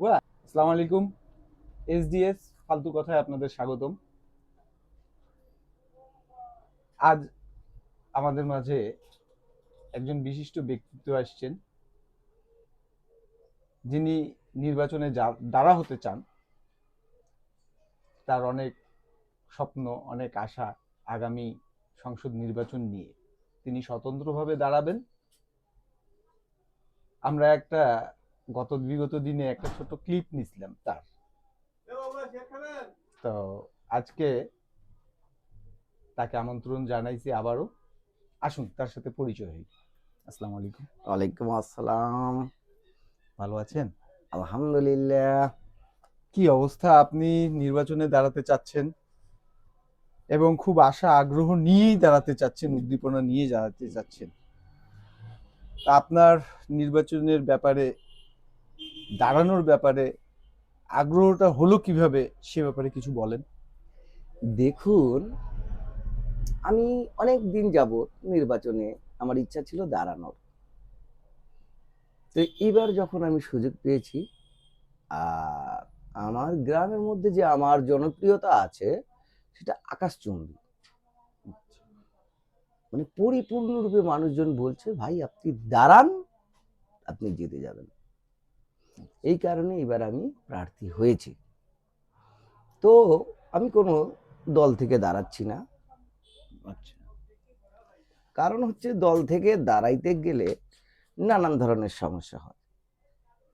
আসসালামু আলাইকুম। এসডিএস ফালতু কথায় আপনাদের স্বাগতম। আজ আমাদের মাঝে একজন বিশিষ্ট ব্যক্তিত্ব আসছেন, যিনি নির্বাচনে দ্বারা হতে চান, তার অনেক স্বপ্ন, অনেক আশা আগামী সংসদ নির্বাচন নিয়ে। তিনি স্বতন্ত্রভাবে দাঁড়াবেন। আমরা একটা গত বিগত দিনে একটা ছোট ক্লিপ নিছিলাম তার। তো আজকে তাকে আমন্ত্রণ জানাইছি আবারও। আসুন তার সাথে পরিচয় হই। আসসালামু আলাইকুম। ওয়ালাইকুম আসসালাম। ভালো আছেন? আলহামদুলিল্লাহ। কি অবস্থা আপনি নির্বাচনে দাঁড়াতে চাচ্ছেন? এবং খুব আশা আগ্রহ নিয়েই দাঁড়াতে চাচ্ছেন উদ্দীপনা নিয়ে দাঁড়াতে চাচ্ছেন। আপনার নির্বাচনের ব্যাপারে দাঁড়ানোর ব্যাপারে আগ্রহটা হলো কীভাবে সে ব্যাপারে কিছু বলেন? দেখুন, আমি অনেক দিন যাবত নির্বাচনে আমার ইচ্ছা ছিল দাঁড়ানোর। তো এবার যখন আমি সুযোগ পেয়েছি আর আমার গ্রামের মধ্যে যে আমার জনপ্রিয়তা আছে, সেটা আকাশচুম্বী। মানে পরিপূর্ণরূপে মানুষজন বলছে, ভাই, আপনি দাঁড়ান, আপনি জিতে যাবেন। এই কারণে এবার আমি প্রার্থী হয়েছি। তো আমি কোনো দল থেকে দাঁড়াচ্ছি না। আচ্ছা। কারণ হচ্ছে দল থেকে দাঁড়াইতে গেলে নানান ধরনের সমস্যা হয়।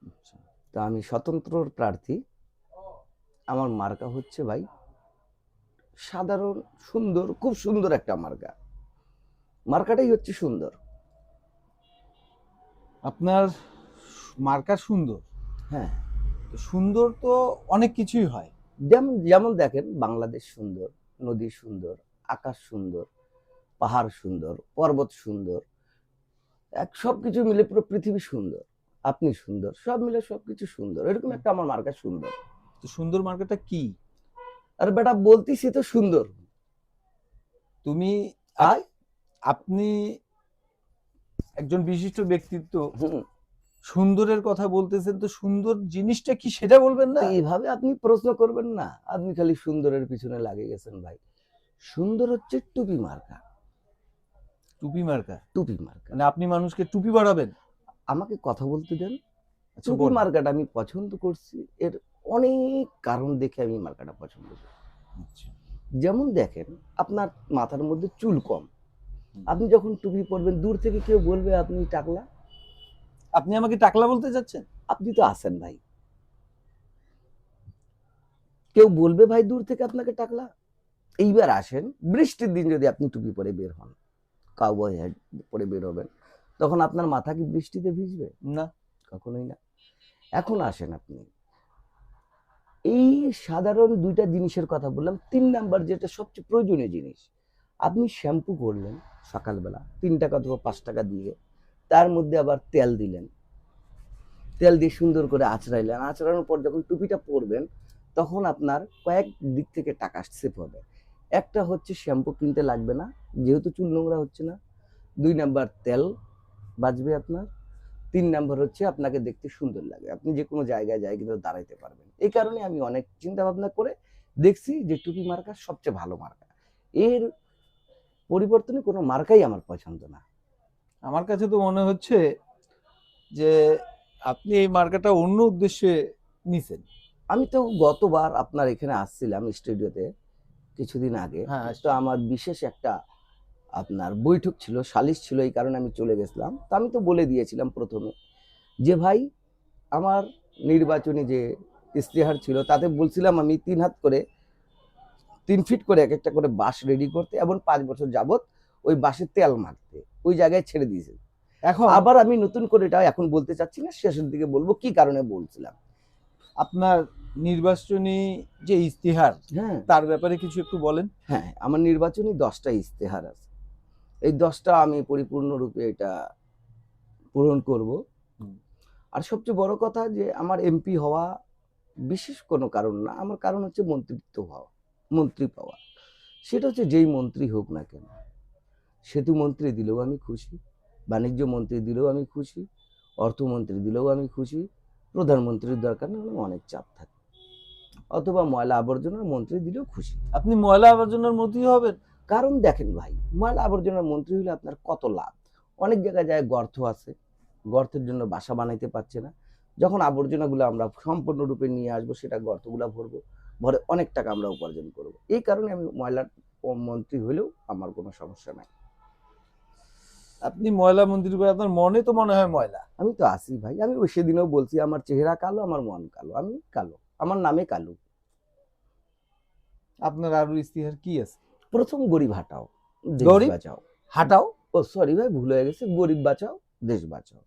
আচ্ছা। তো আমি স্বতন্ত্র প্রার্থী। আমার মার্কা হচ্ছে ভাই সাধারণ সুন্দর খুব সুন্দর একটা মার্কা। মার্কাটাই হচ্ছে সুন্দর। আপনার মার্কা সুন্দর? হ্যাঁ। তো সুন্দর তো অনেক কিছুই হয়। যেমন যেমন দেখেন বাংলাদেশ সুন্দর নদী সুন্দর আকাশ সুন্দর পাহাড় সুন্দর পর্বত সুন্দর এক সব কিছু মিলে পুরো পৃথিবী সুন্দর আপনি সুন্দর সব মিলে সব কিছু সুন্দর এরকম একটা আমার মার্কা সুন্দর। তো সুন্দর মার্কাটা কি? আর বেটা বলতিছি তো সুন্দর। তুমি আয় আপনি একজন বিশিষ্ট ব্যক্তিত্ব। হুম, সুন্দরের কথা বলতেছেন তো সুন্দর জিনিসটা কি সেটা বলবেন না? এইভাবে আপনি প্রশ্ন করবেন না। আপনি খালি সুন্দরের পিছনে লাগে গেছেন ভাই। সুন্দর হচ্ছে টুপি মার্কা। টুপি মার্কা? টুপি মার্কা। মানে আপনি মানুষকে টুপি বাড়াবেন আমাকে কথা বলতে দেন। আচ্ছা টুপি মার্কাটা আমি পছন্দ করছি। এর অনেক কারণ দেখে আমি মার্কাটা পছন্দ করি। আচ্ছা, যেমন দেখেন আপনার মাথার মধ্যে চুল কম। আপনি যখন টুপি পরবেন দূর থেকে কেউ বলবে আপনি টাকলা। আপনি আমাকে টাকলা বলতে যাচ্ছেন? আপনি তো আছেন ভাই। কেউ বলবে ভাই দূর থেকে আপনাকে টাকলা? এইবার আসেন, বৃষ্টির দিন যদি আপনি টুপি পরে বের হন কাউবয় পরে বের হবেন, তখন আপনার মাথা কি বৃষ্টিতে ভিজবে? না, কখনোই না। এখন আসেন আপনি। এই সাধারণ দুইটা জিনিসের কথা বললাম, তিন নাম্বার যেটা সবচেয়ে প্রয়োজনীয় জিনিস, আপনি শ্যাম্পু করলেন সকালবেলা, তিন টাকা অথবা পাঁচ টাকা দিয়ে তার মধ্যে আবার তেল দিলেন। তেল দিয়ে সুন্দর করে আঁচড়াইলেন। আঁচড়ানোর পর যখন টুপিটা পরবেন, তখন আপনার কয়েক দিক থেকে টাকা সেভ হবে। একটা হচ্ছে শ্যাম্পু কিনতে লাগবে না, যেহেতু চুল নোংরা হচ্ছে না। দুই নাম্বার তেল বাঁচবে আপনার। তিন নাম্বার হচ্ছে আপনাকে দেখতে সুন্দর লাগে। আপনি যে কোনো জায়গায় যায় কিন্তু দাঁড়াইতে পারবেন। এই কারণে আমি অনেক চিন্তা ভাবনা করে দেখছি যে টুপি মার্কা সবচেয়ে ভালো মার্কা। এর পরিবর্তনে কোনো মার্কাই আমার পছন্দ না। আমার কাছে তো মনে হচ্ছে যে আপনি এই মার্কাটা অন্য উদ্দেশ্যে নিছেন। আমি তো গতবার আপনার এখানে আসছিলাম স্টুডিওতে কিছুদিন আগে। হ্যাঁ, তো আমার বিশেষ একটা আপনার বৈঠক ছিল সালিশ ছিল এই কারণে আমি চলে গেছিলাম। তো আমি তো বলে দিয়েছিলাম প্রথমে যে ভাই আমার নির্বাচনী যে ইশতেহার ছিল তাতে বলছিলাম আমি তিন হাত করে তিন ফিট করে এক একটা করে বাস রেডি করতে এবং পাঁচ বছর যাবত ওই বাঁশে তেল মারতে ওই জায়গায় ছেড়ে দিয়েছে। এখন আবার আমি নতুন করে এটা এখন বলতে চাচ্ছি না শেষের দিকে বলব কি কারণে বলছিলাম। আপনার নির্বাচনী যে ইস্তিহার হ্যাঁ। তার ব্যাপারে কিছু একটু বলেন। হ্যাঁ আমার নির্বাচনী দশটা ইশতেহার আছে। এই দশটা আমি পরিপূর্ণরূপে এটা পূরণ করব। আর সবচেয়ে বড় কথা যে আমার এমপি হওয়া বিশেষ কোনো কারণ না আমার কারণ হচ্ছে মন্ত্রিত্ব হওয়া মন্ত্রী পাওয়া। সেটা হচ্ছে যেই মন্ত্রী হোক না কেন সেতু মন্ত্রী দিলেও আমি খুশি বাণিজ্য মন্ত্রী দিলেও আমি খুশি অর্থমন্ত্রী দিলেও আমি খুশি প্রধানমন্ত্রীর দরকার না হলে অনেক চাপ থাকে। অথবা ময়লা আবর্জনার মন্ত্রী দিলেও খুশি। আপনি ময়লা আবর্জনার মন্ত্রী হবেন? কারণ দেখেন ভাই ময়লা আবর্জনার মন্ত্রী হলে আপনার কত লাভ? অনেক জায়গায় যায় গর্ত আছে গর্তের জন্য বাসা বানাইতে পারছে না। যখন আবর্জনাগুলো আমরা সম্পূর্ণরূপে নিয়ে আসব সেটা গর্তগুলো ভরবো ভরে অনেক টাকা আমরা উপার্জন করব। এই কারণে আমি ময়লার মন্ত্রী হলেও আমার কোনো সমস্যা নাই। আপনি ময়লা মন্ত্রী করে আপনার মনে তো মনে হয় ময়লা। আমি তো আসি ভাই। আমি ওই সেদিনও বলছি আমার চেহারা কালো আমার মন কালো। আমি কালো আমার নামে কালো। আপনার আরও ইস্তিহার কি আছে? প্রথম গরিব হাটাও গরিব? বাঁচাও। হাঁটাও? ও সরি ভাই ভুল হয়ে গেছে। গরিব বাঁচাও দেশ বাঁচাও।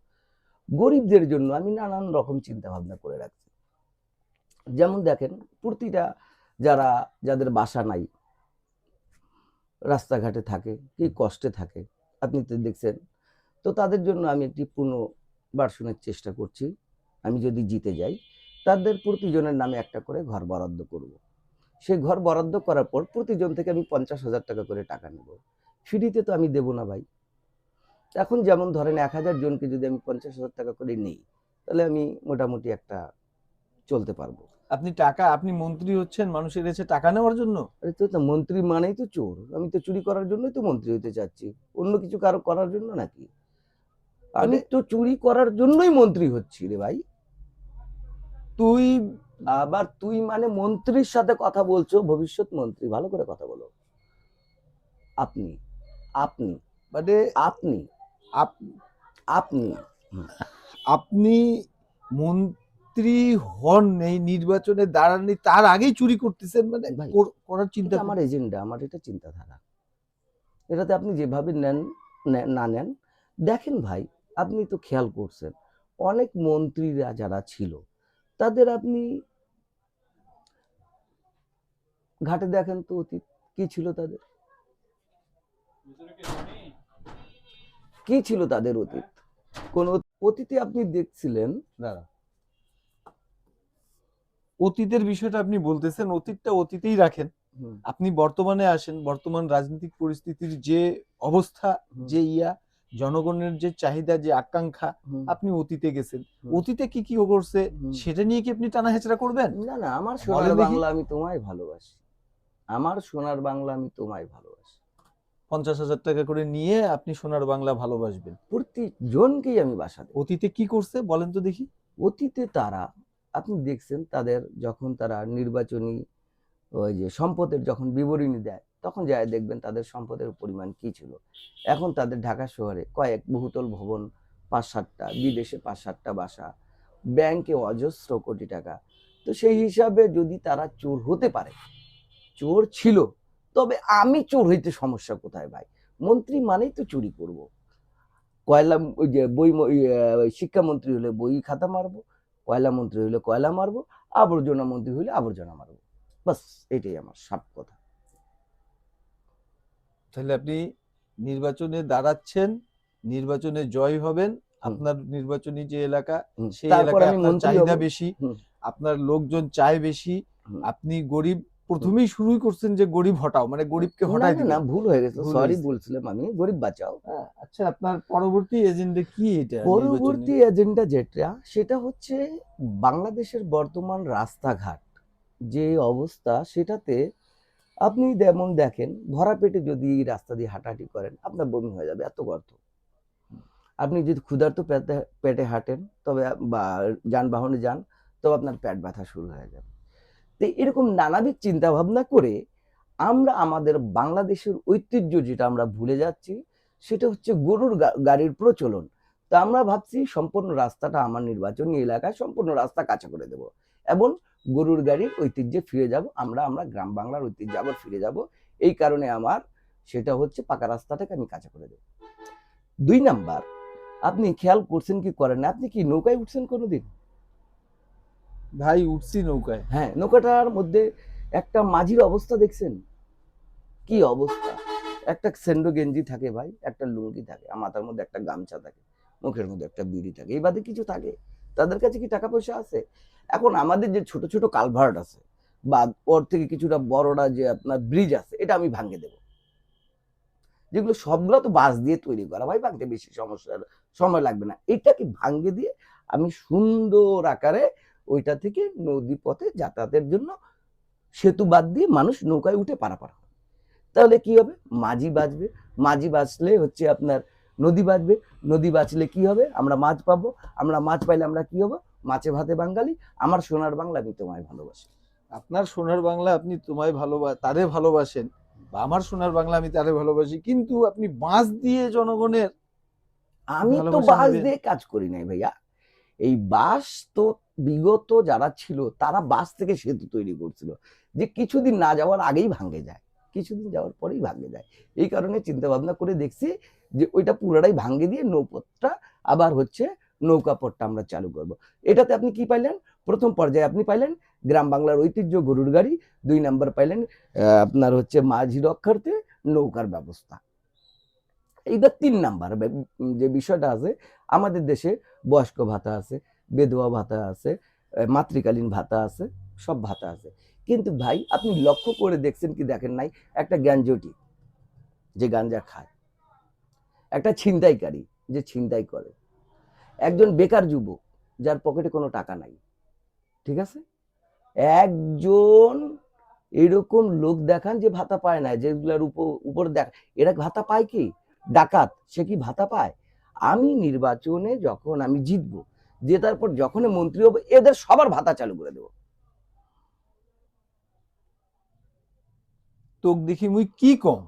গরিবদের জন্য আমি নানান রকম চিন্তা ভাবনা করে রাখছি। যেমন দেখেন প্রতিটা যারা যাদের বাসা নাই রাস্তাঘাটে থাকে কি কষ্টে থাকে আপনি তো দেখছেন। তো তাদের জন্য আমি একটি পুনর্বাসনের চেষ্টা করছি। আমি যদি জিতে যাই, তাদের প্রতিজনের নামে একটা করে ঘর বরাদ্দ করব। সেই ঘর বরাদ্দ করার পর প্রতিজন থেকে আমি পঞ্চাশ হাজার টাকা করে টাকা নেব। ফ্রিতে তো আমি দেবো না ভাই। এখন যেমন ধরেন এক হাজার জনকে যদি আমি পঞ্চাশ হাজার টাকা করে নিই, তাহলে আমি মোটামুটি একটা চলতে পারব। আপনি টাকা আপনি মন্ত্রী হচ্ছেন মানুষের কাছে টাকা নেওয়ার জন্য? আরে তো তো মন্ত্রী মানেই তো চোর। আমি তো চুরি করার জন্যই তো মন্ত্রী হতে চাচ্ছি। অন্য কিছু কারও করার জন্য নাকি? আমি তো চুরি করার জন্যই মন্ত্রী হচ্ছি রে ভাই। তুই আবার তুই মানে মন্ত্রীর সাথে কথা বলছো ভবিষ্যৎ মন্ত্রী। ভালো করে কথা বলো। আপনি আপনি মানে আপনি আপ- আপনি। আপনি মন্ত্রী হন এই নির্বাচনে দাঁড়াননি তার আগেই চুরি করতেছেন মানে করার চিন্তা আমার এজেন্ডা আমার এটা চিন্তাধারা। এটাতে আপনি যেভাবে নেন নে- না নেন দেখেন ভাই আপনি তো খেয়াল করছেন অনেক মন্ত্রীরা যারা ছিল তাদের আপনি ঘাটে দেখেন তো অতীত কি ছিল তাদের? কি ছিল তাদের অতীত? কোন অতীতে আপনি দেখছিলেন দাঁড়া অতীতের বিষয়টা আপনি বলতেছেন অতীতটা অতীতেই রাখেন। আপনি বর্তমানে আসেন বর্তমান রাজনৈতিক পরিস্থিতির যে অবস্থা যে ইয়া জনগণের যে চাহিদা যে আকাঙ্ক্ষা আপনি অতীতে গেছেন। অতীতে কি কি করছে সেটা নিয়ে কি আপনি টানা হেচড়া করবেন? না না আমার সোনার বাংলা আমি তোমায় ভালোবাসি। আমার সোনার বাংলা আমি তোমায় ভালোবাসি। পঞ্চাশ হাজার টাকা করে নিয়ে আপনি সোনার বাংলা ভালোবাসবেন। প্রতিজনকেই আমি বাসা অতীতে কি করছে বলেন তো দেখি। অতীতে তারা আপনি দেখছেন তাদের যখন তারা নির্বাচনী ওই যে সম্পদের যখন বিবরণী দেয় তখন যায় দেখবেন তাদের সম্পদের পরিমাণ কি ছিল? এখন তাদের ঢাকা শহরে কয়েক বহুতল ভবন পাঁচ সাতটা বিদেশে পাঁচ সাতটা বাসা ব্যাংকে অজস্র কোটি টাকা। তো সেই হিসাবে যদি তারা চোর হতে পারে চোর ছিল তবে আমি চোর হইতে সমস্যা কোথায় ভাই? মন্ত্রী মানেই তো চুরি করব। কয়লা ওই যে বই ওই, শিক্ষামন্ত্রী হলে বই খাতা মারবো কয়লা মন্ত্রী হইলে কয়লা মারবো আবর্জনা মন্ত্রী হইলে আবর্জনা মারবো। বাস এটাই আমার সাপ কথা। তাহলে আপনি নির্বাচনে দাঁড়াচ্ছেন নির্বাচনে জয় হবেন আপনার নির্বাচনী যে এলাকা সেই এলাকায় আপনার চাহিদা বেশি আপনার লোকজন চায় বেশি আপনি গরিব প্রথমেই শুরুই করছেন যে গরিব হটাও মানে গরিবকে হটাই না, ভুল হয়ে গেছে সরি বলছিলাম আমি গরিব বাঁচাও। হ্যাঁ, আচ্ছা আপনার পরবর্তী এজেন্ডা কি এটা পরবর্তী এজেন্ডা যেটা সেটা হচ্ছে বাংলাদেশের বর্তমান রাস্তাঘাট যে অবস্থা সেটাতে আপনি যেমন দেখেন ভরা পেটে যদি রাস্তা দিয়ে হাঁটাহাঁটি করেন আপনার বমি হয়ে যাবে এত গর্ত। আপনি যদি ক্ষুধার্ত পেটে পেটে হাঁটেন তবে বা যানবাহনে যান তবে আপনার পেট ব্যথা শুরু হয়ে যাবে। তো এরকম নানাবিধ চিন্তা ভাবনা করে আমরা আমাদের বাংলাদেশের ঐতিহ্য যেটা আমরা ভুলে যাচ্ছি, সেটা হচ্ছে গরুর গাড়ির প্রচলন। তো আমরা ভাবছি সম্পূর্ণ রাস্তাটা আমার নির্বাচনী এলাকায় সম্পূর্ণ রাস্তা কাঁচা করে দেব এবং গরুর গাড়ির ঐতিহ্যে ফিরে যাব, আমরা আমরা গ্রাম বাংলার ঐতিহ্যে আবার ফিরে যাব। এই কারণে আমার সেটা হচ্ছে পাকা রাস্তাটাকে আমি কাঁচা করে দেব। দুই নাম্বার, আপনি খেয়াল করছেন কি করেন আপনি কি নৌকায় উঠছেন কোনোদিন? ভাই উঠছি নৌকায়। হ্যাঁ নৌকাটার মধ্যে একটা মাঝির অবস্থা দেখছেন? কি অবস্থা? একটা সেন্ডো গেঞ্জি থাকে ভাই, একটা লুঙ্গি থাকে, আর মাথার মধ্যে একটা গামছা থাকে, মুখের মধ্যে একটা বিড়ি থাকে, এই বাদে কিছু থাকে। তাদের কাছে কি টাকা পয়সা আছে? এখন আমাদের যে ছোট ছোট কালভার্ট আছে, বা ওর থেকে কিছুটা বড়রা যে আপনার ব্রিজ আছে, এটা আমি ভাঙে দেব। যেগুলো সবগুলো তো বাঁশ দিয়ে তৈরি করা, ভাই ভাঙতে বেশি সমস্যা, সময় লাগবে না। এটাকে ভাঙ্গে দিয়ে আমি সুন্দর আকারে ওইটা থেকে নদী পথে যাতায়াতের জন্য সেতু বাদ দিয়ে মানুষ নৌকায় উঠে পারাপার হয়। তাহলে কি হবে? মাঝি বাঁচবে। মাঝি বাঁচলে হচ্ছে আপনার নদী বাঁচবে। নদী বাঁচলে কি হবে? আমরা মাছ পাবো। আমরা মাছ পাইলে আমরা কি হব? মাছে ভাতে বাঙালি। আমার সোনার বাংলা আমি তোমায় ভালোবাসি। আপনার সোনার বাংলা আপনি তোমায় ভালোবা তারে ভালোবাসেন। বা আমার সোনার বাংলা আমি তারে ভালোবাসি। কিন্তু আপনি বাঁশ দিয়ে জনগণের আমি তো বাঁশ দিয়ে কাজ করি নাই ভাইয়া। এই বাঁশ তো বিগত যারা ছিল, তারা বাস থেকে সেতু তৈরি করছিল, যে কিছুদিন না যাওয়ার আগেই ভাঙে যায়, কিছুদিন যাওয়ার পরেই ভাঙে যায়। এই কারণে চিন্তা ভাবনা করে দেখছি যে ওইটা পুরোটাই ভাঙে দিয়ে নৌপথটা আবার হচ্ছে নৌকা পথটা আমরা চালু করব। এটাতে আপনি কি পাইলেন? প্রথম পর্যায়ে আপনি পাইলেন গ্রাম বাংলার ঐতিহ্য গরুর গাড়ি, দুই নাম্বার পাইলেন আপনার হচ্ছে মাঝি রক্ষার্থে নৌকার ব্যবস্থা। এইটা তিন নাম্বার যে বিষয়টা আছে, আমাদের দেশে বয়স্ক ভাতা আছে বেধবা ভাতা আছে মাতৃকালীন ভাতা আছে, সব ভাতা আছে। কিন্তু ভাই, আপনি লক্ষ্য করে দেখছেন কি দেখেন নাই? একটা গ্যাঞ্জটি, যে গাঞ্জা খায়। একটা ছিনতাইকারী, যে ছিনতাই করে। একজন বেকার যুবক, যার পকেটে কোনো টাকা নাই, ঠিক আছে? একজন এরকম লোক দেখান যে ভাতা পায় না যেগুলার উপর উপর দেখ, এরা ভাতা পায় কি? ডাকাত, সে কি ভাতা পায়? আমি নির্বাচনে যখন আমি জিতবো জেতার পর যখন মন্ত্রী হব এদের সবার ভাতা চালু করে দেবো। তোক দেখি মুই কি কম?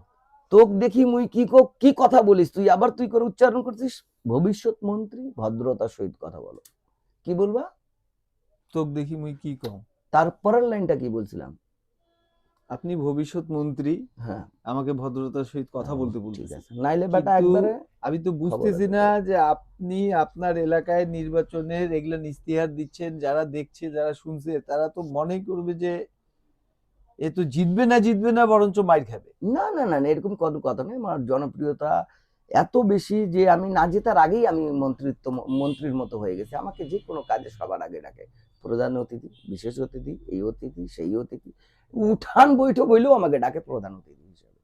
তোক দেখি মুই কি কো- কি কথা বলিস তুই? আবার তুই করে উচ্চারণ করছিস? ভবিষ্যৎ মন্ত্রী ভদ্রতার সহিত কথা বলো। কি বলবা? তোক দেখি মুই কি কম? তারপরের লাইনটা কি বলছিলাম? আপনি ভবিষ্যৎ মন্ত্রী হ্যাঁ। আমাকে ভদ্রতার সহিত কথা বলতে ঠিক বলতেছেন। আছে। নাইলে বেটা একবারে আমি তো বুঝতেছি না যে আপনি আপনার এলাকায় নির্বাচনের এগুলো ইস্তিহার দিচ্ছেন যারা দেখছে যারা শুনছে তারা তো মনে করবে যে এ তো জিতবে না জিতবে না বরঞ্চ মাইর খাবে। না না না এরকম কোনো কথা নেই আমার জনপ্রিয়তা এত বেশি যে আমি না জেতার আগেই আমি মন্ত্রিত্ব মন্ত্রীর মতো হয়ে গেছি। আমাকে যে কোনো কাজে সবার আগে ডাকে। প্রধান অতিথি বিশেষ অতিথি এই অতিথি সেই অতিথি উঠান বৈঠক হইলেও আমাকে ডাকে প্রধান অতিথি হিসেবে।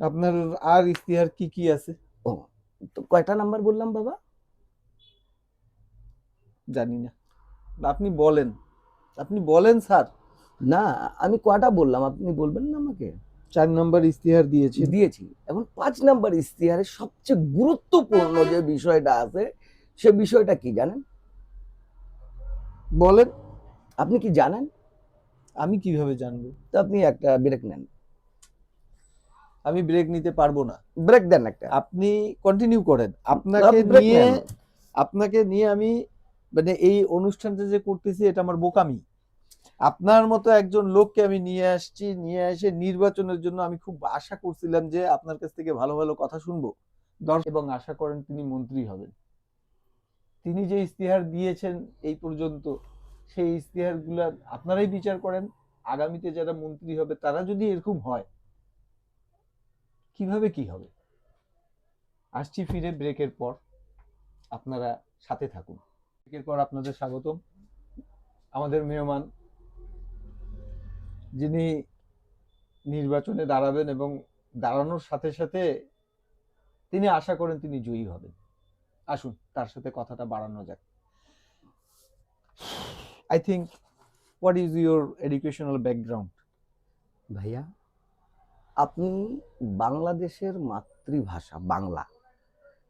আপনার আর ইস্তিহার কি কি আছে? তো কয়টা নাম্বার বললাম বাবা? জানি না। আপনি বলেন। আপনি বলেন স্যার। না আমি কয়টা বললাম? আপনি বলবেন না আমাকে। চার নম্বর ইস্তিহার দিয়েছি। দিয়েছি। এখন পাঁচ নাম্বার ইস্তিহারে সবচেয়ে গুরুত্বপূর্ণ যে বিষয়টা আছে সে বিষয়টা কি জানেন? বলেন। আপনি কি জানেন? আমি কীভাবে জানব? তো আপনি একটা ব্রেক নেন। আমি ব্রেক নিতে পারব না। ব্রেক দেন একটা। আপনি কন্টিনিউ করেন। আপনাকে নিয়ে আপনাকে নিয়ে আমি মানে এই অনুষ্ঠানটা যে করতেছি এটা আমার বোকামি। আপনার মতো একজন লোককে আমি নিয়ে আসছি নিয়ে এসে নির্বাচনের জন্য আমি খুব আশা করছিলাম যে আপনার কাছ থেকে ভালো ভালো কথা শুনব। দর্শক এবং আশা করেন তিনি মন্ত্রী হবেন। তিনি যে ইস্তিহার দিয়েছেন এই পর্যন্ত সেই ইস্তিহার আপনারাই বিচার করেন। আগামীতে যারা মন্ত্রী হবে তারা যদি এরকম হয় কীভাবে কি হবে? আসছি ফিরে ব্রেকের পর। আপনারা সাথে থাকুন। ব্রেকের পর আপনাদের স্বাগতম। আমাদের মেহমান, যিনি নির্বাচনে দাঁড়াবেন এবং দাঁড়ানোর সাথে সাথে তিনি আশা করেন তিনি জয়ী হবেন। আসুন, তার সাথে কথাটা বাড়ানো যাক। I think what is your educational background ভাইয়া আপনি বাংলাদেশের মাতৃভাষা বাংলা।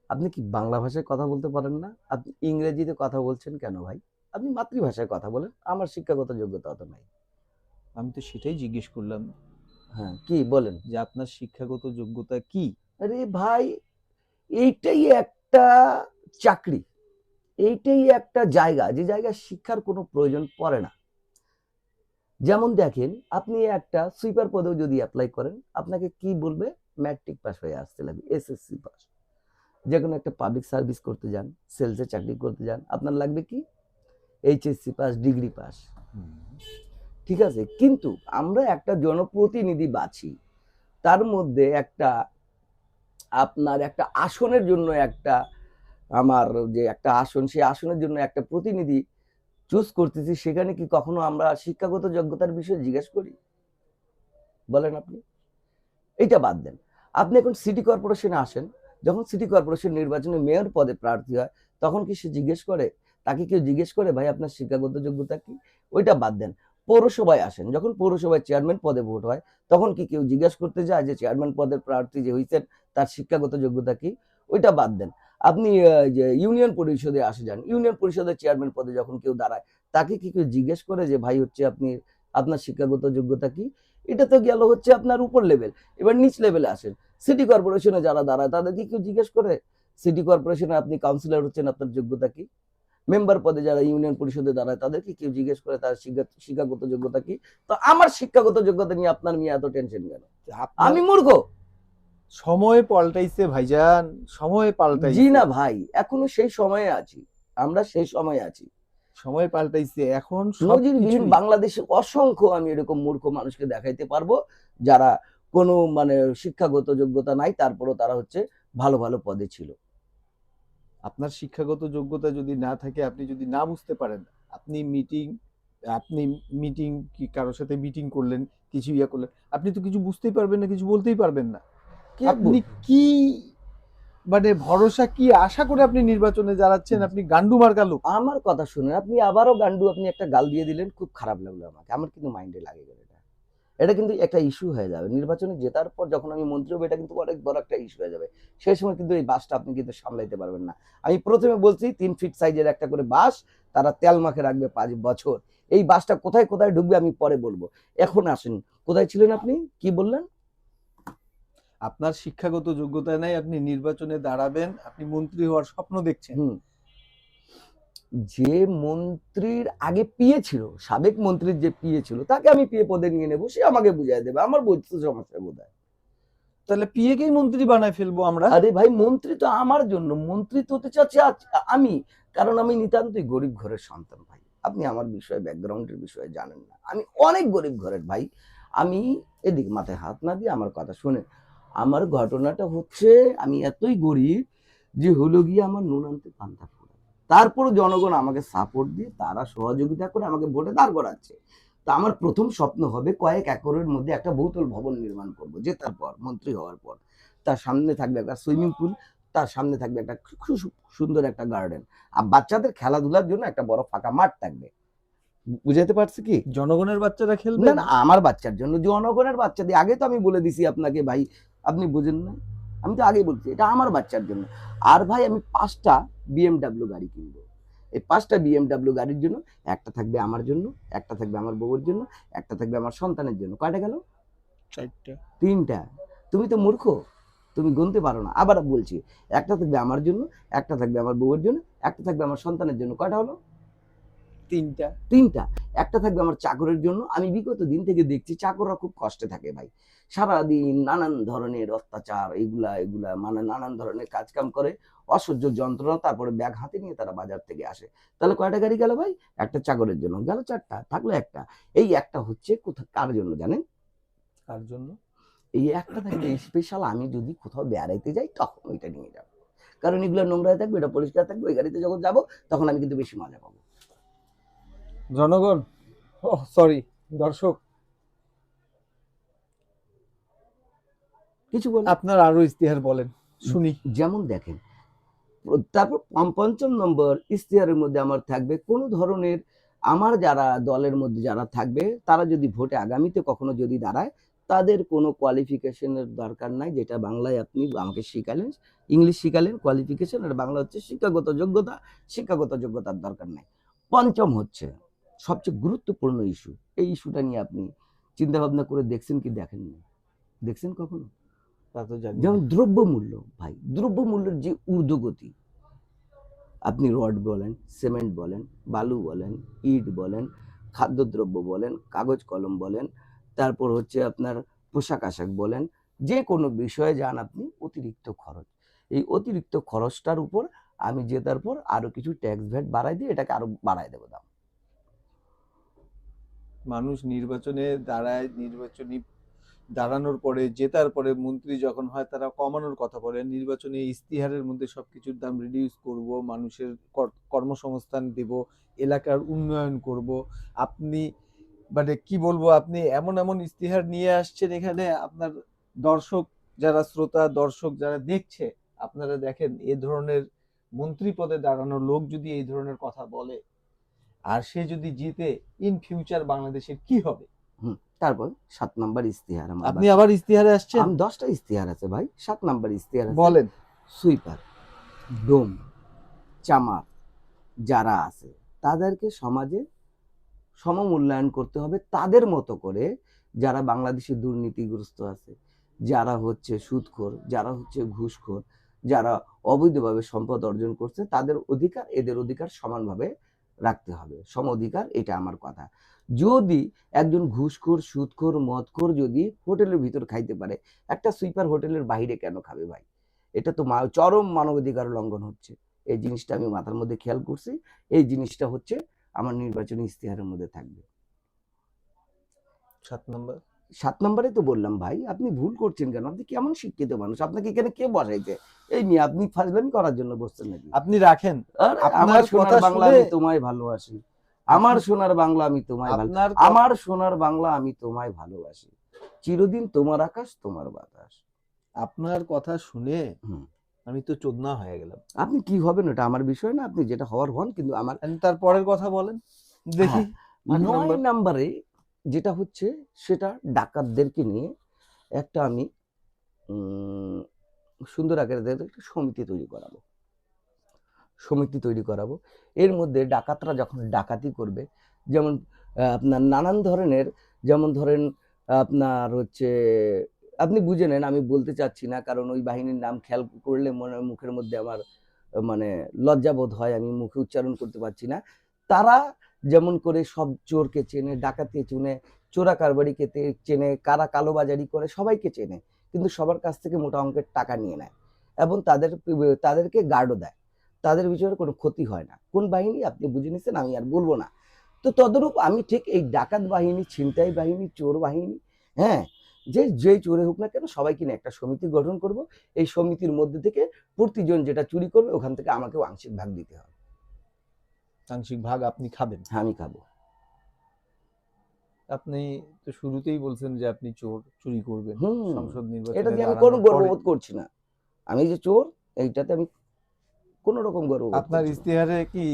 আপনি কি বাংলা ভাষায় কথা বলতে পারেন না? আপনি ইংরেজিতে কথা বলছেন কেন ভাই? আপনি মাতৃভাষায় কথা বলেন আমার শিক্ষাগত যোগ্যতা অত নাই। আমি তো সেটাই জিজ্ঞেস করলাম। হ্যাঁ কি বলেন? যে আপনার শিক্ষাগত যোগ্যতা কি? আরে ভাই এইটাই একটা চাকরি। এইটাই একটা জায়গা। যে জায়গায় শিক্ষার কোনো প্রয়োজন পড়ে না। যেমন দেখেন আপনি একটা সুইপার পদেও যদি অ্যাপ্লাই করেন আপনাকে কি বলবে? ম্যাট্রিক পাস হয়ে আসতে লাগবে এসএসসি পাস যে কোনো একটা পাবলিক সার্ভিস করতে যান সেলসে চাকরি করতে যান আপনার লাগবে কি? এইচএসসি পাস ডিগ্রি পাস ঠিক আছে? কিন্তু আমরা একটা জনপ্রতিনিধি বাছি তার মধ্যে একটা আপনার একটা আসনের জন্য একটা আমার যে একটা আসন সেই আসনের জন্য একটা প্রতিনিধি চুজ করতেছি, সেখানে কি কখনো আমরা শিক্ষাগত যোগ্যতার বিষয়ে জিজ্ঞেস করি? বলেন আপনি। এইটা বাদ দেন। আপনি এখন সিটি কর্পোরেশনে আসেন, যখন সিটি কর্পোরেশন নির্বাচনে মেয়র পদে প্রার্থী হয়, তখন কি সে জিজ্ঞেস করে? তাকে কেউ জিজ্ঞেস করে, ভাই, আপনার শিক্ষাগত যোগ্যতা কি? ওইটা বাদ দেন। পৌরসভায় আসেন, যখন পৌরসভায় চেয়ারম্যান পদে ভোট হয়, তখন কি কেউ জিজ্ঞেস করতে যায় যে চেয়ারম্যান পদের প্রার্থী যে হয়েছেন তার শিক্ষাগত যোগ্যতা কি? ওইটা বাদ দেন। আপনি যে ইউনিয়ন পরিষদে আসে যান ইউনিয়ন পরিষদের চেয়ারম্যান পদে যখন কেউ দাঁড়ায় তাকে কি কেউ জিজ্ঞেস করে যে ভাই হচ্ছে আপনি আপনার শিক্ষাগত যোগ্যতা কি? এটা তো গেল হচ্ছে আপনার উপর লেভেল এবার নিচ লেভেলে আসেন। সিটি কর্পোরেশনে যারা দাঁড়ায় তাদেরকে কেউ জিজ্ঞেস করে? সিটি কর্পোরেশনে আপনি কাউন্সিলর হচ্ছেন আপনার যোগ্যতা কি? মেম্বার পদে যারা ইউনিয়ন পরিষদে দাঁড়ায় তাদেরকে কেউ জিজ্ঞেস করে তার শিক্ষা- শিক্ষাগত যোগ্যতা কি? তো আমার শিক্ষাগত যোগ্যতা নিয়ে আপনার মেয়ে এত টেনশন কেন? আমি মূর্খ! সময় পাল্টাইছে ভাইজান সময় পাল্টাইছে। জি না ভাই এখনও সেই সময়ে আছি আমরা সেই সময়ে আছি। সময় পাল্টাইছে এখন নজিরবিহীন বাংলাদেশে অসংখ্য আমি এরকম মূর্খ মানুষকে দেখাইতে পারব যারা কোনো মানে শিক্ষাগত যোগ্যতা নাই তারপরও তারা হচ্ছে ভালো ভালো পদে ছিল। আপনার শিক্ষাগত যোগ্যতা যদি না থাকে আপনি যদি না বুঝতে পারেন আপনি মিটিং আপনি মিটিং কি কারোর সাথে মিটিং করলেন কিছু ইয়া করলেন আপনি তো কিছু বুঝতেই পারবেন না কিছু বলতেই পারবেন না। আপনি কি মানে ভরসা কি আশা করে আপনি নির্বাচনে দাঁড়াচ্ছেন? আপনি গান্ডু মার্কা লোক। আমার কথা শুনে আপনি আবারও গান্ডু আপনি একটা গাল দিয়ে দিলেন খুব খারাপ লাগল আমাকে। আমার কিন্তু মাইন্ডে লাগে গেল এটা। এটা কিন্তু একটা ইস্যু হয়ে যাবে। নির্বাচনে জেতার পর যখন আমি মন্ত্রী হব এটা কিন্তু অনেক বড় একটা ইস্যু হয়ে যাবে। সেই সময় কিন্তু এই বাসটা আপনি কিন্তু সামলাইতে পারবেন না। আমি প্রথমে বলছি তিন ফিট সাইজের একটা করে বাস তারা তেল মাখে রাখবে পাঁচ বছর। এই বাসটা কোথায় কোথায় ঢুকবে আমি পরে বলব। এখন আসেন। কোথায় ছিলেন আপনি? কি বললেন? আপনার শিক্ষাগত যোগ্যতা নাই আপনি নির্বাচনে দাঁড়াবেন আপনি মন্ত্রী হওয়ার স্বপ্ন দেখছেন। যে মন্ত্রীর আগে পিয়ে ছিল সাবেক মন্ত্রীর যে পিয়ে ছিল তাকে আমি পিয়ে পদে নিয়ে নেব সে আমাকে বুঝাই দেবে আমার বৈধ সমস্যা বোধ তাহলে পিএকেই মন্ত্রী বানায় ফেলব আমরা? আরে ভাই মন্ত্রী তো আমার জন্য মন্ত্রী তো হতে চাচ্ছে আজ- আমি। কারণ আমি নিতান্তই গরিব ঘরের সন্তান ভাই। আপনি আমার বিষয়ে ব্যাকগ্রাউন্ডের বিষয়ে জানেন না। আমি অনেক গরিব ঘরের ভাই। আমি এদিক মাথায় হাত না দিয়ে আমার কথা শুনে আমার ঘটনাটা হচ্ছে আমি এতই গরিব যে হলো গিয়ে আমার নুন আনতে পান্তা ফুরায় তারপরে জনগণ আমাকে সাপোর্ট দিয়ে তারা সহযোগিতা করে আমাকে ভোটে দাঁড় করাচ্ছে। তা আমার প্রথম স্বপ্ন হবে কয়েক একরের মধ্যে একটা বহুতল ভবন নির্মাণ করব জেতার পর মন্ত্রী হওয়ার পর। তার সামনে থাকবে একটা সুইমিং পুল তার সামনে থাকবে একটা খুব সুন্দর একটা গার্ডেন আর বাচ্চাদের খেলাধুলার জন্য একটা বড় ফাঁকা মাঠ থাকবে। বুঝাতে পারছি কি? জনগণের বাচ্চারা খেলবে? না না আমার বাচ্চার জন্য জনগণের বাচ্চা দিয়ে আগে তো আমি বলে দিছি আপনাকে ভাই আপনি বুঝেন না? আমি তো আগেই বলছি এটা আমার বাচ্চার জন্য। আর ভাই আমি পাঁচটা বিএমডাব্লিউ গাড়ি কিনবো। এই পাঁচটা বিএমডাব্লিউ গাড়ির জন্য একটা থাকবে আমার জন্য একটা থাকবে আমার বউয়ের জন্য একটা থাকবে আমার সন্তানের জন্য। কয়টা গেল? চারটা। তিনটা। তুমি তো মূর্খ তুমি গুনতে পারো না। আবার বলছি একটা থাকবে আমার জন্য একটা থাকবে আমার বউয়ের জন্য একটা থাকবে আমার সন্তানের জন্য। কয়টা হলো? তিনটা। তিনটা। একটা থাকবে আমার চাকরের জন্য। আমি বিগত দিন থেকে দেখছি চাকররা খুব কষ্টে থাকে ভাই। সারাদিন নানান ধরনের অত্যাচার এগুলা এগুলা মানে নানান ধরনের কাজকাম করে অসহ্য যন্ত্রণা তারপরে ব্যাগ হাতে নিয়ে তারা বাজার থেকে আসে। তাহলে কয়টা গাড়ি গেল ভাই? একটা চাকরের জন্য। গেল চারটা থাকল একটা। এই একটা হচ্ছে কোথা কার জন্য জানেন? কার জন্য? এই একটা থাকবে স্পেশাল আমি যদি কোথাও বেড়াইতে যাই তখন ওইটা নিয়ে যাব। কারণ এগুলো নোংরা থাকবে এটা পরিষ্কার থাকবে ওই গাড়িতে যখন যাব তখন আমি কিন্তু বেশি মজা পাবো। জনগণ? ও সরি দর্শক। কিছু বল আপনার আরও ইস্তিহার বলেন শুনি। যেমন দেখেন তারপর পঞ্চম নম্বর ইশতেহারের মধ্যে আমার থাকবে কোনো ধরনের আমার যারা দলের মধ্যে যারা থাকবে তারা যদি ভোটে আগামীতে কখনো যদি দাঁড়ায় তাদের কোনো কোয়ালিফিকেশনের দরকার নাই যেটা বাংলায় আপনি আমাকে শিখালেন ইংলিশ শিখালেন কোয়ালিফিকেশন আর বাংলা হচ্ছে শিক্ষাগত যোগ্যতা শিক্ষাগত যোগ্যতার দরকার নাই। পঞ্চম হচ্ছে সবচেয়ে গুরুত্বপূর্ণ ইস্যু এই ইস্যুটা নিয়ে আপনি চিন্তা ভাবনা করে দেখছেন কি দেখেননি দেখছেন কখনো? তা তো জানি যেমন দ্রব্যমূল্য ভাই দ্রব্যমূল্যের যে ঊর্ধ্বগতি আপনি রড বলেন সিমেন্ট বলেন বালু বলেন ইট বলেন খাদ্যদ্রব্য বলেন কাগজ কলম বলেন তারপর হচ্ছে আপনার পোশাক আশাক বলেন যে কোনো বিষয়ে যান আপনি অতিরিক্ত খরচ। এই অতিরিক্ত খরচটার উপর আমি জেতার পর আরও কিছু ট্যাক্স ভ্যাট বাড়াই দিয়ে এটাকে আরও বাড়াই দেবো দাম। মানুষ নির্বাচনে দাঁড়ায়, নির্বাচনী দাঁড়ানোর পরে, জেতার পরে মন্ত্রী যখন হয় তারা কমানোর কথা বলে, নির্বাচনী ইস্তিহারের মধ্যে সব কিছুর দাম রিডিউস করব, মানুষের কর- কর্মসংস্থান দেব, এলাকার উন্নয়ন করব। আপনি মানে কি বলব, আপনি এমন এমন ইস্তিহার নিয়ে আসছেন এখানে, আপনার দর্শক যারা শ্রোতা, দর্শক যারা দেখছে, আপনারা দেখেন এ ধরনের মন্ত্রী পদে দাঁড়ানো লোক যদি এই ধরনের কথা বলে আর সে যদি জিতে ইন ফিউচার বাংলাদেশের কি হবে? তারপর সাত নাম্বার ইস্তিহার আপনি আবার ইস্তিহারে আসছেন? আমি দশটা ইস্তিহার আছে ভাই সাত নাম্বার ইস্তিহার বলেন। সুইপার ডোম চামার যারা আছে তাদেরকে সমাজে সমমূল্যায়ন করতে হবে তাদের মতো করে যারা বাংলাদেশে দুর্নীতিগ্রস্ত আছে যারা হচ্ছে সুদখোর যারা হচ্ছে ঘুষখোর যারা অবৈধভাবে সম্পদ অর্জন করছে তাদের অধিকার এদের অধিকার সমানভাবে রাখতে হবে। সম অধিকার এটা আমার কথা। যদি একজন ঘুষখোর, সুদখোর, মদখোর যদি হোটেলের ভিতর খাইতে পারে, একটা সুইপার হোটেলের বাইরে কেন খাবে ভাই? এটা তো চরম মানবাধিকার লঙ্ঘন হচ্ছে। এই জিনিসটা আমি মাথার মধ্যে খেয়াল করছি। এই জিনিসটা হচ্ছে আমার নির্বাচনী ইস্তেহারের মধ্যে থাকবে। সাত নম্বর। সাত নম্বরে তো বললাম ভাই আপনি ভুল করছেন কেন? আপনি কেমন শিক্ষিত মানুষ? আপনাকে এখানে কে বসাইছে? এই নিয়ে আপনি ফাজলামি করার জন্য বসছেন নাকি? আপনি রাখেন। আমার সোনার বাংলা আমি তোমায় ভালোবাসি। আমার সোনার বাংলা আমি তোমায় ভালো আমার সোনার বাংলা আমি তোমায় ভালোবাসি। চিরদিন তোমার আকাশ তোমার বাতাস। আপনার কথা শুনে। আমি তো চোদনা হয়ে গেলাম। আপনি কি হবেন? ওটা আমার বিষয় না। আপনি যেটা হওয়ার হন কিন্তু আমার And তার পরের কথা বলেন। দেখি। আট নয় নম্বর। যেটা হচ্ছে সেটা ডাকাতদেরকে নিয়ে একটা আমি সুন্দর আকারে একটা সমিতি তৈরি করাবো। সমিতি তৈরি করাবো। এর মধ্যে ডাকাতরা যখন ডাকাতি করবে, যেমন আপনার নানান ধরনের, যেমন ধরেন, আপনার হচ্ছে, আপনি বুঝে নেন, আমি বলতে চাচ্ছি না, কারণ ওই বাহিনীর নাম খেয়াল করলে মনে মুখের মধ্যে আমার মানে লজ্জাবোধ হয়, আমি মুখে উচ্চারণ করতে পারছি না। তারা যেমন করে সব চোরকে চেনে ডাকাতি চেনে, চোরা কারবারিকে চেনে, কারা কালোবাজারি করে সবাইকে চেনে। কিন্তু সবার কাছ থেকে মোটা অঙ্কের টাকা নিয়ে নেয় এবং তাদের তাদেরকে গার্ডও দেয়। তাদের ভিতরে কোনো ক্ষতি হয় না। কোন বাহিনী? আপনি বুঝে নিচ্ছেন, আমি আর বলব না। তো তদরূপ আমি ঠিক এই ডাকাত বাহিনী, ছিনতাই বাহিনী, চোর বাহিনী হ্যাঁ যে যেই চোরে হোক না কেন সবাইকে নিয়ে একটা সমিতি গঠন করব। এই সমিতির মধ্যে থেকে প্রতিজন যেটা চুরি করবে, ওখান থেকে আমাকেও আংশিক ভাগ দিতে হবে। আংশিক ভাগ আপনি খাবেন। হ্যাঁ আমি খাব। আপনি তো শুরুতেই বলছেন যে আপনি চোর চুরি করবেন। সংসদ এটা নির্বাচনে আমি দাঁড়ানোর কোনো গর্ববোধ করছি না। আমি যে চোর এইটাতে আমি কোনো রকম গর্ব আপনার ইস্তেহারে কি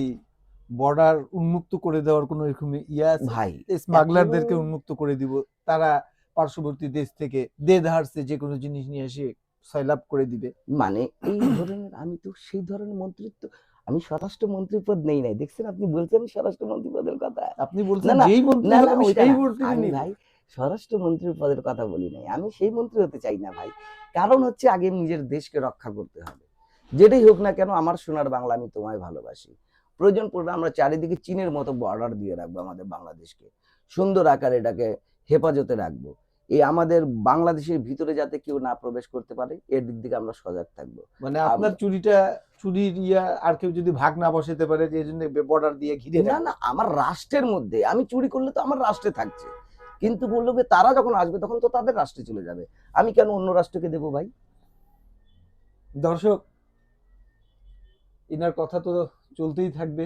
বর্ডার উন্মুক্ত করে দেওয়ার কোনো এরকম ইয়ে আছে? ভাই স্মাগলারদেরকে উন্মুক্ত করে দিব তারা পার্শ্ববর্তী দেশ থেকে দে ধারছে যে কোনো জিনিস নিয়ে এসে সয়লাভ করে দিবে। মানে এই ধরনের আমি তো সেই ধরনের মন্ত্রিত্ব আমি স্বরাষ্ট্র মন্ত্রী পদ নেই নাই। দেখছেন আপনি বলছেন স্বরাষ্ট্র মন্ত্রী পদের কথা? আপনি বলছেন যেই মন্ত্রী না না আমি সেই মন্ত্রী আমি ভাই স্বরাষ্ট্র মন্ত্রীর পদের কথা বলি নাই। আমি সেই মন্ত্রী হতে চাই না ভাই। কারণ হচ্ছে আগে নিজের দেশকে রক্ষা করতে হবে। যেটাই হোক না কেন আমার সোনার বাংলা আমি তোমায় ভালোবাসি। প্রয়োজন পড়লে আমরা চারিদিকে চীনের মতো বর্ডার দিয়ে রাখব আমাদের বাংলাদেশকে। সুন্দর আকারে এটাকে হেফাজতে রাখব। এই আমাদের বাংলাদেশের ভিতরে যাতে কেউ না প্রবেশ করতে পারে এর দিক থেকে আমরা সজাগ থাকব। মানে আপনার চুরিটা চুরির ইয়া আর কেউ যদি ভাগ না বসাতে পারে যে জন্য বর্ডার দিয়ে ঘিরে না না আমার রাষ্ট্রের মধ্যে আমি চুরি করলে তো আমার রাষ্ট্রে থাকছে। কিন্তু বলল যে তারা যখন আসবে তখন তো তাদের রাষ্ট্রে চলে যাবে। আমি কেন অন্য রাষ্ট্রকে দেবো ভাই? দর্শক ইনার কথা তো চলতেই থাকবে।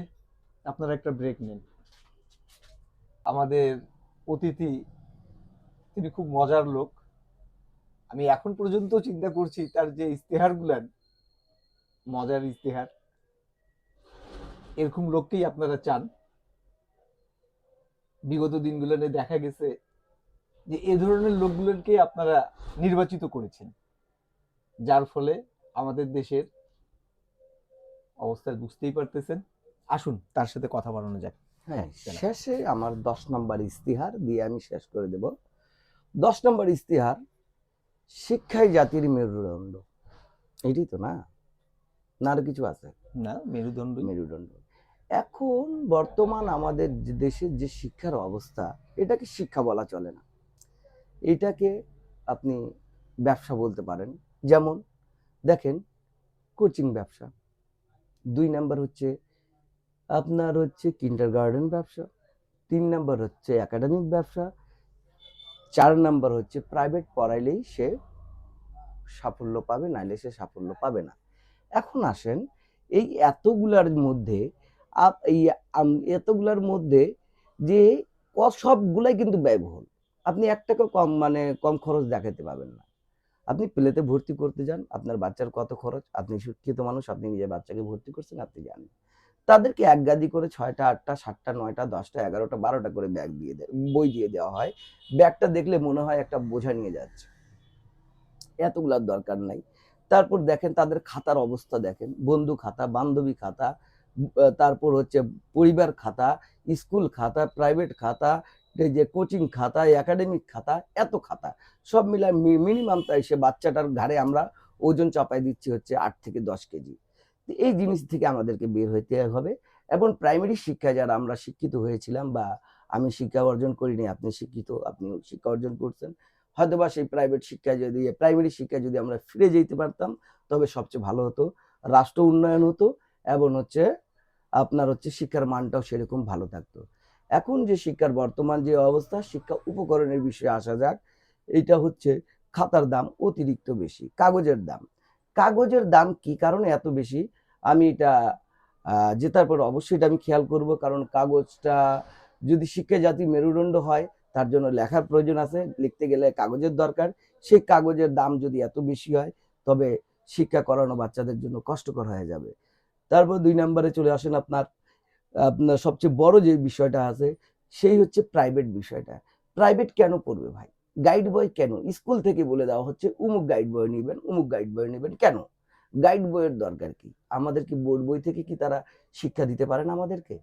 আপনারা একটা ব্রেক নিন। আমাদের অতিথি তিনি খুব মজার লোক। আমি এখন পর্যন্ত চিন্তা করছি তার যে ইস্তেহার গুলান, মজার ইস্তেহার এরকম লোককেই আপনারা চান। বিগত দিনগুলোতে দেখা গেছে যে এ ধরনের লোকগুলোকে আপনারা নির্বাচিত করেছেন, যার ফলে আমাদের দেশের অবস্থা বুঝতেই পারতেছেন। আসুন, তার সাথে কথা বাড়ানো যাক। হ্যাঁ। শেষে আমার দশ নম্বর ইস্তিহার দিয়ে আমি শেষ করে দেব। দশ নম্বর ইস্তিহার শিক্ষাই জাতির মেরুদণ্ড। এটাই তো না? না আর কিছু আছে? না মেরুদণ্ড। মেরুদণ্ড। এখন বর্তমান আমাদের যে দেশের যে শিক্ষার অবস্থা এটাকে শিক্ষা বলা চলে না। এটাকে আপনি ব্যবসা বলতে পারেন। যেমন দেখেন কোচিং ব্যবসা। দুই নাম্বার হচ্ছে আপনার হচ্ছে কিন্ডার গার্ডেন ব্যবসা। তিন নাম্বার হচ্ছে একাডেমিক ব্যবসা। চার নাম্বার হচ্ছে প্রাইভেট পড়াইলেই সে সাফল্য পাবে, নাইলে সে সাফল্য পাবে না। এখন আসেন, এই এতগুলার মধ্যে এই এতগুলার মধ্যে যে সবগুলাই কিন্তু ব্যয়বহুল। আপনি একটাকে কম মানে কম খরচ দেখাতে পাবেন না। আপনি প্লেতে ভর্তি করতে যান, আপনার বাচ্চার কত খরচ, আপনি শিক্ষিত মানুষ, আপনি নিজের বাচ্চাকে ভর্তি করছেন, আপনি জানেন তাদেরকে এক গাদি করে ছয়টা, আটটা, সাতটা, নয়টা, দশটা, এগারোটা, বারোটা করে ব্যাগ দিয়ে দেয় বই দিয়ে দেওয়া হয়। ব্যাগটা দেখলে মনে হয় একটা বোঝা নিয়ে যাচ্ছে। এতগুলার দরকার নাই। তারপর দেখেন তাদের খাতার অবস্থা দেখেন। বন্ধু খাতা, বান্ধবী খাতা তারপর হচ্ছে পরিবার খাতা, স্কুল খাতা প্রাইভেট খাতা যে কোচিং খাতা একাডেমিক খাতা, এত খাতা। সব মিলায় মিনিমাম তাই সে বাচ্চাটার ঘাড়ে আমরা ওজন চাপাই দিচ্ছি হচ্ছে আট থেকে দশ কেজি। এই জিনিস থেকে আমাদেরকে বের হইতে হবে। এবং প্রাইমারি শিক্ষা যারা আমরা শিক্ষিত হয়েছিলাম বা আমি শিক্ষা অর্জন করিনি, আপনি শিক্ষিত আপনি শিক্ষা অর্জন করছেন, হয়তোবা সেই প্রাইভেট শিক্ষা যদি প্রাইমারি শিক্ষা যদি আমরা ফিরে যেতে পারতাম, তবে সবচেয়ে ভালো হতো, রাষ্ট্র উন্নয়ন হতো এবং হচ্ছে আপনার হচ্ছে শিক্ষার মানটাও সেরকম ভালো থাকতো। এখন যে শিক্ষার বর্তমান যে অবস্থা, শিক্ষা উপকরণের বিষয়ে আসা যাক, এটা হচ্ছে খাতার দাম অতিরিক্ত বেশি, কাগজের দাম। কাগজের দাম কি কারণে এত বেশি? আমি এটা জেতার পর অবশ্যই এটা আমি খেয়াল করব, কারণ কাগজটা যদি শিক্ষা জাতি মেরুদণ্ড হয়, তার জন্য লেখার প্রয়োজন আছে, লিখতে গেলে কাগজের দরকার। সেই কাগজের দাম যদি এত বেশি হয়, তবে শিক্ষা করানো বাচ্চাদের জন্য কষ্টকর হয়ে যাবে। তারপর দুই নম্বরে চলে আসেন আপনার আপনার সবচেয়ে বড় যে বিষয়টা আছে, সেই হচ্ছে প্রাইভেট বিষয়টা। প্রাইভেট কেন পড়বে ভাই? গাইড বয় কেন? স্কুল থেকে বলে দেওয়া হচ্ছে, উমুক গাইড বয় নেবেন, উমুক গাইড বয় নেবেন কেন? গাইড বইয়ের দরকার কি? আমাদের কি বোর্ড বই থেকে কি তারা শিক্ষা দিতে পারে না আমাদেরকে?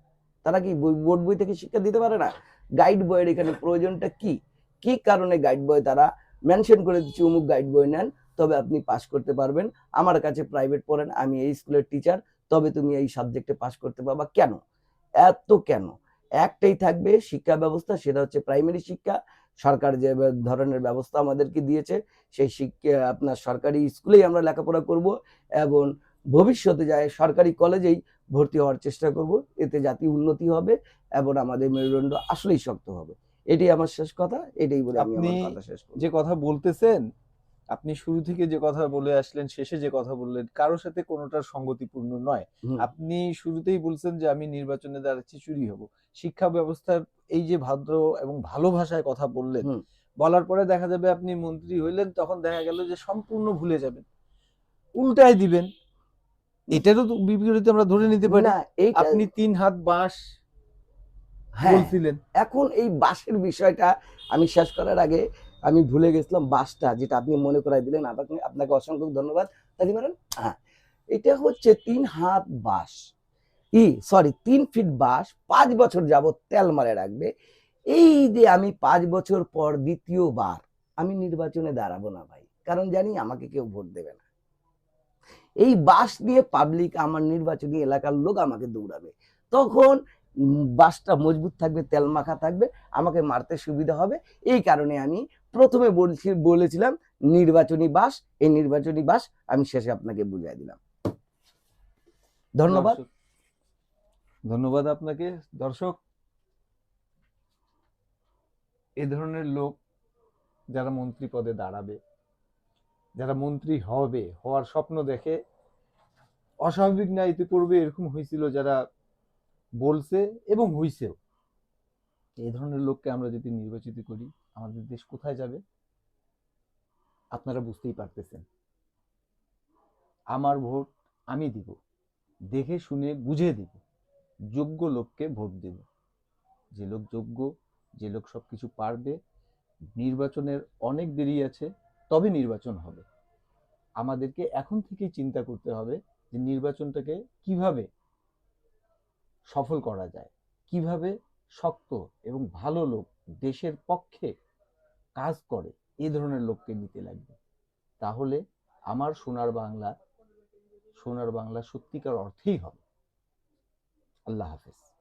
তারা কি বোর্ড বই থেকে শিক্ষা দিতে পারে না? গাইড বইয়ের এখানে প্রয়োজনটা কি? কি কারণে গাইড বই তারা মেনশন করে দিচ্ছে, অমুক গাইড বই নেন, তবে আপনি পাস করতে পারবেন। আমার কাছে প্রাইভেট পড়েন, আমি এই স্কুলের টিচার তবে তুমি এই সাবজেক্টে পাস করতে পারবা। কেন? এত কেন? একটাই থাকবে শিক্ষা ব্যবস্থা, সেটা হচ্ছে প্রাইমারি শিক্ষা সরকার যে ধরনের ব্যবস্থা আমাদেরকে দিয়েছে সেই শিক্ষা আপনার সরকারি স্কুলেই আমরা লেখাপড়া করব এবং ভবিষ্যতে যায় সরকারি কলেজেই ভর্তি হওয়ার চেষ্টা করব। এতে জাতি উন্নতি হবে এবং আমাদের মেরুদণ্ড আসলেই শক্ত হবে। এটাই আমার শেষ কথা এটাই বলে আমি আমার আপনি কথা শেষ যে কথা বলতেছেন আপনি শুরু থেকে যে কথা বলে আসলেন শেষে যে কথা বললেন কারোর সাথে কোনোটার সঙ্গতিপূর্ণ নয়। আপনি শুরুতেই বলছেন যে আমি নির্বাচনে দাঁড়াচ্ছি চুরি হব। শিক্ষা ব্যবস্থার এই যে ভদ্র এবং ভালো ভাষায় কথা বললেন বলার পরে দেখা যাবে আপনি মন্ত্রী হইলেন তখন দেখা গেল যে সম্পূর্ণ ভুলে যাবেন। উল্টায় দিবেন। এটারও তো বিপরীতে আমরা ধরে নিতে পারি। না আপনি তিন হাত বাঁশ হ্যাঁ। বলছিলেন। এখন এই বাসের বিষয়টা আমি শেষ করার আগে আমি ভুলে গেছিলাম বাসটা, যেটা আপনি মনে করাই দিলেন। আপনাকে আপনাকে অসংখ্য ধন্যবাদ। মারেন হ্যাঁ এটা হচ্ছে তিন হাত বাস ই সরি তিন ফিট বাস পাঁচ বছর যাবত তেল মারে রাখবে। এই যে আমি পাঁচ বছর পর দ্বিতীয়বার, আমি নির্বাচনে দাঁড়াবো না ভাই। কারণ জানি আমাকে কেউ ভোট দেবে না। এই বাস নিয়ে পাবলিক আমার নির্বাচনী এলাকার লোক আমাকে দৌড়াবে। তখন বাসটা মজবুত থাকবে, তেল মাখা থাকবে, আমাকে মারতে সুবিধা হবে। এই কারণে আমি প্রথমে বলছি, বলেছিলাম নির্বাচনী বাস, এই নির্বাচনী বাস আমি শেষে আপনাকে বুঝাই দিলাম। ধন্যবাদ। ধন্যবাদ আপনাকে। দর্শক, এ ধরনের লোক যারা মন্ত্রী পদে দাঁড়াবে, যারা মন্ত্রী হবে, হওয়ার স্বপ্ন দেখে, অস্বাভাবিক না, ইতিপূর্বে এরকম হয়েছিল যারা বলছে এবং হইছেও। এই ধরনের লোককে আমরা যদি নির্বাচিত করি আমাদের দেশ কোথায় যাবে? আপনারা বুঝতেই পারতেছেন। আমার ভোট আমি দিব। দেখে শুনে বুঝে দিব। যোগ্য লোককে ভোট দেব। যে লোক যোগ্য, যে লোক সবকিছু পারবে, নির্বাচনের অনেক দেরি আছে, তবে নির্বাচন হবে। আমাদেরকে এখন থেকেই চিন্তা করতে হবে যে নির্বাচনটাকে কীভাবে সফল করা যায়, কীভাবে শক্ত এবং ভালো লোক দেশের পক্ষে কাজ করে, এ ধরনের লোককে নিতে লাগবে। তাহলে আমার সোনার বাংলা সোনার বাংলা সত্যিকার অর্থেই হবে। আল্লাহ হাফেজ।